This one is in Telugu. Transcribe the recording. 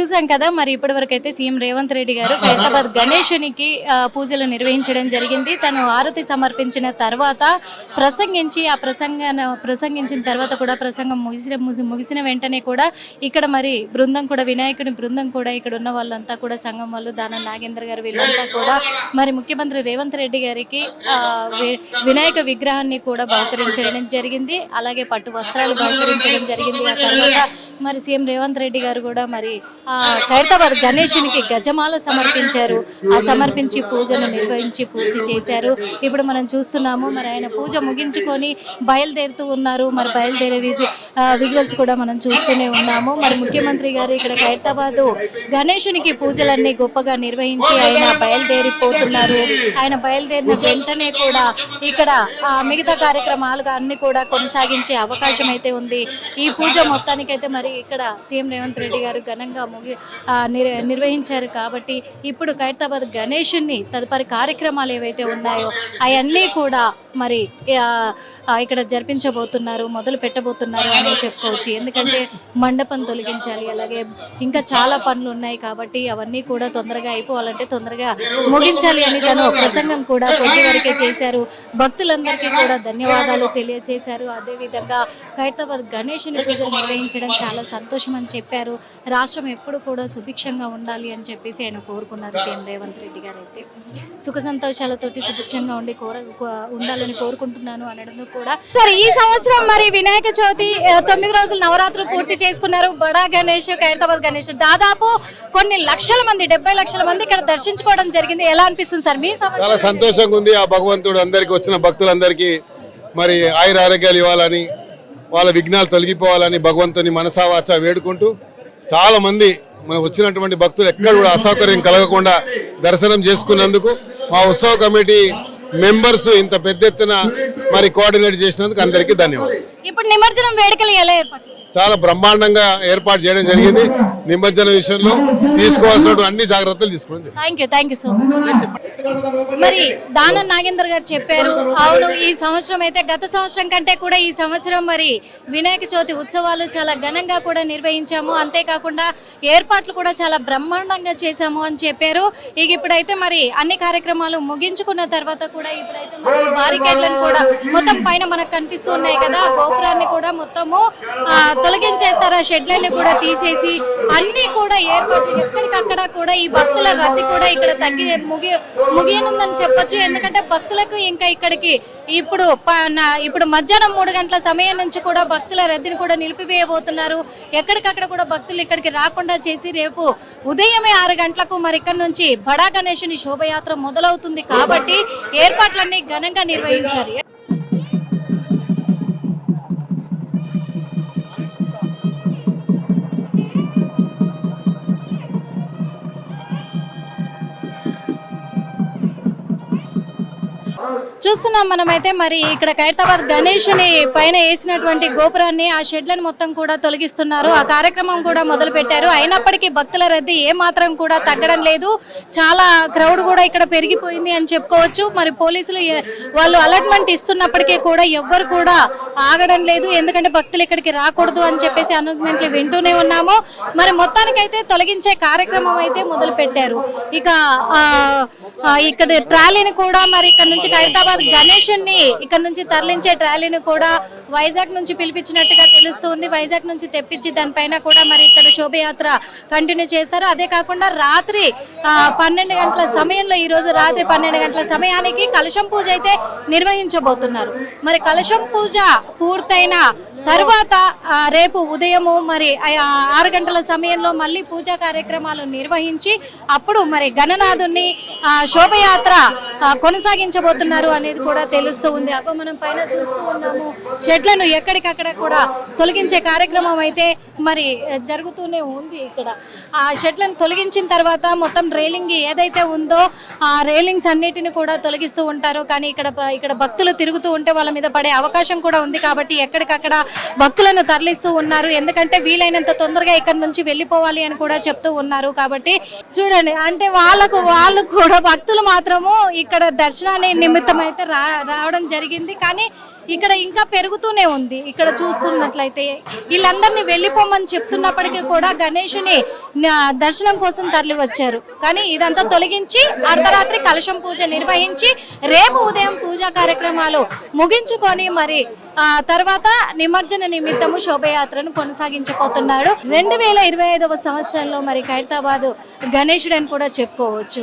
చూసాం కదా మరి ఇప్పటి వరకు అయితే సీఎం రేవంత్ రెడ్డి గారు ఖైరతాబాద్ గణేశునికి పూజలు నిర్వహించడం జరిగింది. తను ఆరతి సమర్పించిన తర్వాత ప్రసంగించి ఆ ప్రసంగాన ప్రసంగించిన తర్వాత కూడా ప్రసంగం ముగిసిన ముగి- ముగిసిన వెంటనే కూడా ఇక్కడ మరి బృందం కూడా వినాయకుని బృందం కూడా ఇక్కడ ఉన్న వాళ్ళంతా కూడా సంఘం వాళ్ళు దాన నాగేంద్ర గారు వీళ్ళంతా కూడా మరి ముఖ్యమంత్రి రేవంత్ రెడ్డి గారికి వినాయక విగ్రహాన్ని కూడా బహుకరించడం జరిగింది. అలాగే పట్టు వస్త్రాలు బహుకరించడం జరిగింది. ఆ తర్వాత మరి సీఎం రేవంత్ రెడ్డి గారు కూడా మరి ఖైరతాబాద్ గణేశునికి గజమాల సమర్పించారు. ఆ సమర్పించి పూజను నిర్వహించి పూర్తి చేశారు. ఇప్పుడు మనం చూస్తున్నాము మరి ఆయన పూజ ముగించుకొని బయలుదేరుతూ ఉన్నారు. మరి బయలుదేరే విజు విజువల్స్ కూడా మనం చూస్తూనే ఉన్నాము. మరి ముఖ్యమంత్రి గారు ఇక్కడ ఖైరతాబాద్ గణేశునికి పూజలన్నీ గొప్పగా నిర్వహించి ఆయన బయలుదేరిపోతున్నారు. ఆయన బయలుదేరిన వెంటనే కూడా ఇక్కడ మిగతా కార్యక్రమాలుగా అన్ని కూడా కొనసాగించే అవకాశం అయితే ఉంది. ఈ పూజ మొత్తానికైతే మరి ఇక్కడ సీఎం రేవంత్ రెడ్డి గారు ఘనంగా నిర్వహించారు కాబట్టి ఇప్పుడు ఖైరతాబాద్ గణేషుని తదుపరి కార్యక్రమాలు ఏవైతే ఉన్నాయో అవన్నీ కూడా మరి ఇక్కడ జరిపించబోతున్నారు మొదలు పెట్టబోతున్నారు అని చెప్పుకోవచ్చు. ఎందుకంటే మండపం తొలగించాలి అలాగే ఇంకా చాలా పనులు ఉన్నాయి కాబట్టి అవన్నీ కూడా తొందరగా అయిపోవాలంటే తొందరగా ముగించాలి అని తను ప్రసంగం కూడా కొద్ది వరకే చేశారు. భక్తులందరికీ కూడా ధన్యవాదాలు తెలియజేశారు అదేవిధంగా ఖైరతాబాద్ గణేషుని పూజలు నిర్వహించడం చాలా సంతోషం అని చెప్పారు. రాష్ట్రం ఎప్పుడు కూడా సుభిక్షంగా ఉండాలి అని చెప్పేసి ఆయన కోరుకున్నారు సీఎం రేవంత్ రెడ్డి గారు అయితే. సుఖ సంతోషాలతోటి సుభిక్షంగా ఉండి కోర కో- ఉండాలని కోరుకుంటున్నాను అనడం కూడా సరే ఈ సంవత్సరం మరి వినాయక చవితి తొమ్మిది రోజులు నవరాత్రులు పూర్తి చేసుకున్నారు. బడా గణేష్ ఖైరతాబాద్ గణేష్. దాదాపు కొన్ని లక్షల మంది డెబ్బై లక్షల మంది ఇక్కడ దర్శించుకోవడం జరిగింది. ఎలా అనిపిస్తుంది సార్ మీ చాలా సంతోషంగా ఉంది ఆ భగవంతుడు అందరికి వచ్చిన భక్తులందరికీ మరి ఆయుర ఆరోగ్యాలు ఇవ్వాలని వాళ్ళ విఘ్నాలు తొలగిపోవాలని భగవంతుని మనసావాచ వేడుకుంటూ చాలా మంది మన వచ్చినటువంటి భక్తులు ఎక్కడ కూడా అసౌకర్యం కలగకుండా దర్శనం చేసుకున్నందుకు మా ఉత్సవ కమిటీ మెంబర్స్ ఇంత పెద్ద ఎత్తున మరి కోఆర్డినేట్ చేసినందుకు అందరికీ ధన్యవాదాలు ఇప్పుడు నిమజ్జనం వేడుకలు ఎలా ఏర్పాటు? చాలా బ్రహ్మాండంగా ఏర్పాటు చేయడం జరిగింది నిమజ్జన విషయంలో తీసుకోవాల్సిన అన్ని జాగ్రత్తలు తీసుకోండి. Thank you thank you so much మరి దాన నాగేందర్ గారు చెప్పారు అవును ఈ సంవత్సరం అయితే గత సంవత్సరం కంటే కూడా ఈ సంవత్సరం మరి వినాయక చవితి ఉత్సవాలు చాలా ఘనంగా కూడా నిర్వహించాము. అంతేకాకుండా ఏర్పాట్లు కూడా చాలా బ్రహ్మాండంగా చేశాము అని చెప్పారు. ఇక ఇప్పుడైతే మరి అన్ని కార్యక్రమాలు ముగించుకున్న తర్వాత కూడా ఇప్పుడైతే మరి బారికేడ్లను కూడా మొత్తం పైన మనకు కనిపిస్తూ ఉన్నాయి కదా. గోపురాన్ని కూడా మొత్తము తొలగించేస్తారు? ఆ షెడ్లన్నీ కూడా తీసేసి అన్ని కూడా ఏర్పాట్లు. ఎక్కడికక్కడ కూడా ఈ భక్తుల రద్దీ కూడా ఇక్కడ తగ్గి ముగి ముగియనుందని చెప్పొచ్చు. ఎందుకంటే భక్తులకు ఇంకా ఇక్కడికి ఇప్పుడు ప- ఇప్పుడు మధ్యాహ్నం మూడు గంటల సమయం నుంచి కూడా భక్తుల రద్దీని కూడా నిలిపివేయబోతున్నారు. ఎక్కడికక్కడ కూడా భక్తులు ఇక్కడికి రాకుండా చేసి రేపు ఉదయమే ఆరు గంటలకు మరి ఇక్కడ నుంచి బడా గణేశుని శోభయాత్ర మొదలవుతుంది. కాబట్టి ఏర్పాట్లన్నీ ఘనంగా నిర్వహించారు. చూస్తున్నాం మనమైతే మరి ఇక్కడ ఖైరతాబాద్ గణేష్ని పైన వేసినటువంటి గోపురాన్ని ఆ షెడ్లను మొత్తం కూడా తొలగిస్తున్నారు. ఆ కార్యక్రమం కూడా మొదలు పెట్టారు. అయినప్పటికీ భక్తుల రద్దీ ఏ మాత్రం కూడా తగ్గడం లేదు. చాలా క్రౌడ్ కూడా ఇక్కడ పెరిగిపోయింది అని చెప్పుకోవచ్చు. మరి పోలీసులు వాళ్ళు అలర్ట్మెంట్ ఇస్తున్నప్పటికీ కూడా ఎవ్వరు కూడా ఆగడం లేదు. ఎందుకంటే భక్తులు ఇక్కడికి రాకూడదు అని చెప్పేసి అనౌన్స్మెంట్లు వింటూనే ఉన్నాము. మరి మొత్తానికైతే తొలగించే కార్యక్రమం అయితే మొదలు పెట్టారు ఇక ఇక్కడ ట్రాలీని కూడా మరి ఇక్కడ నుంచి ఖైరతాబాద్ గణేషుని ఇక్కడ నుంచి తరలించే ట్రాలీని కూడా వైజాగ్ నుంచి పిలిపించినట్టుగా తెలుస్తుంది. వైజాగ్ నుంచి తెప్పించి దానిపైన కూడా మరి ఇక్కడ శోభయాత్ర కంటిన్యూ చేస్తారు. అదే కాకుండా రాత్రి పన్నెండు గంటల సమయంలో ఈ రోజు రాత్రి పన్నెండు గంటల సమయానికి కలశం పూజ అయితే నిర్వహించబోతున్నారు. మరి కలశం పూజ పూర్తయిన తర్వాత రేపు ఉదయము మరి ఆరు గంటల సమయంలో మళ్ళీ పూజా కార్యక్రమాలు నిర్వహించి అప్పుడు మరి గణనాథుని శోభయాత్ర కొనసాగించబోతున్నారు అనేది కూడా తెలుస్తూ ఉంది. అగో మనం పైన చూస్తూ ఉన్నాము. షెడ్లను ఎక్కడికక్కడ కూడా తొలగించే కార్యక్రమం అయితే మరి జరుగుతూనే ఉంది ఇక్కడ. ఆ షెడ్లను తొలగించిన తర్వాత మొత్తం రైలింగ్ ఏదైతే ఉందో ఆ రైలింగ్స్ అన్నిటిని కూడా తొలగిస్తూ ఉంటారు. కానీ ఇక్కడ ఇక్కడ భక్తులు తిరుగుతూ ఉంటే వాళ్ళ మీద పడే అవకాశం కూడా ఉంది కాబట్టి ఎక్కడికక్కడ భక్తులను తరలిస్తూ ఉన్నారు. ఎందుకంటే వీలైనంత తొందరగా ఇక్కడ నుంచి వెళ్ళిపోవాలి అని కూడా చెప్తూ ఉన్నారు కాబట్టి చూడండి. అంటే వాళ్ళకు వాళ్ళు కూడా భక్తులు మాత్రము ఇక్కడ దర్శనాన్ని నిమిత్తం అయితే రా రావడం జరిగింది. కానీ ఇక్కడ ఇంకా పెరుగుతూనే ఉంది. ఇక్కడ చూస్తున్నట్లయితే వీళ్ళందరినీ వెళ్ళిపోమని చెప్తున్నప్పటికీ కూడా గణేషుని దర్శనం కోసం తరలి వచ్చారు కానీ ఇదంతా తొలగించి అర్ధరాత్రి కలశం పూజ నిర్వహించి రేపు ఉదయం పూజా కార్యక్రమాలు ముగించుకొని మరి ఆ తర్వాత నిమజ్జన నిమిత్తము శోభయాత్రను కొనసాగించబోతున్నాడు రెండు వేల ఇరవై ఐదవ సంవత్సరంలో మరి ఖైరతాబాద్ గణేషుడు అని కూడా చెప్పుకోవచ్చు.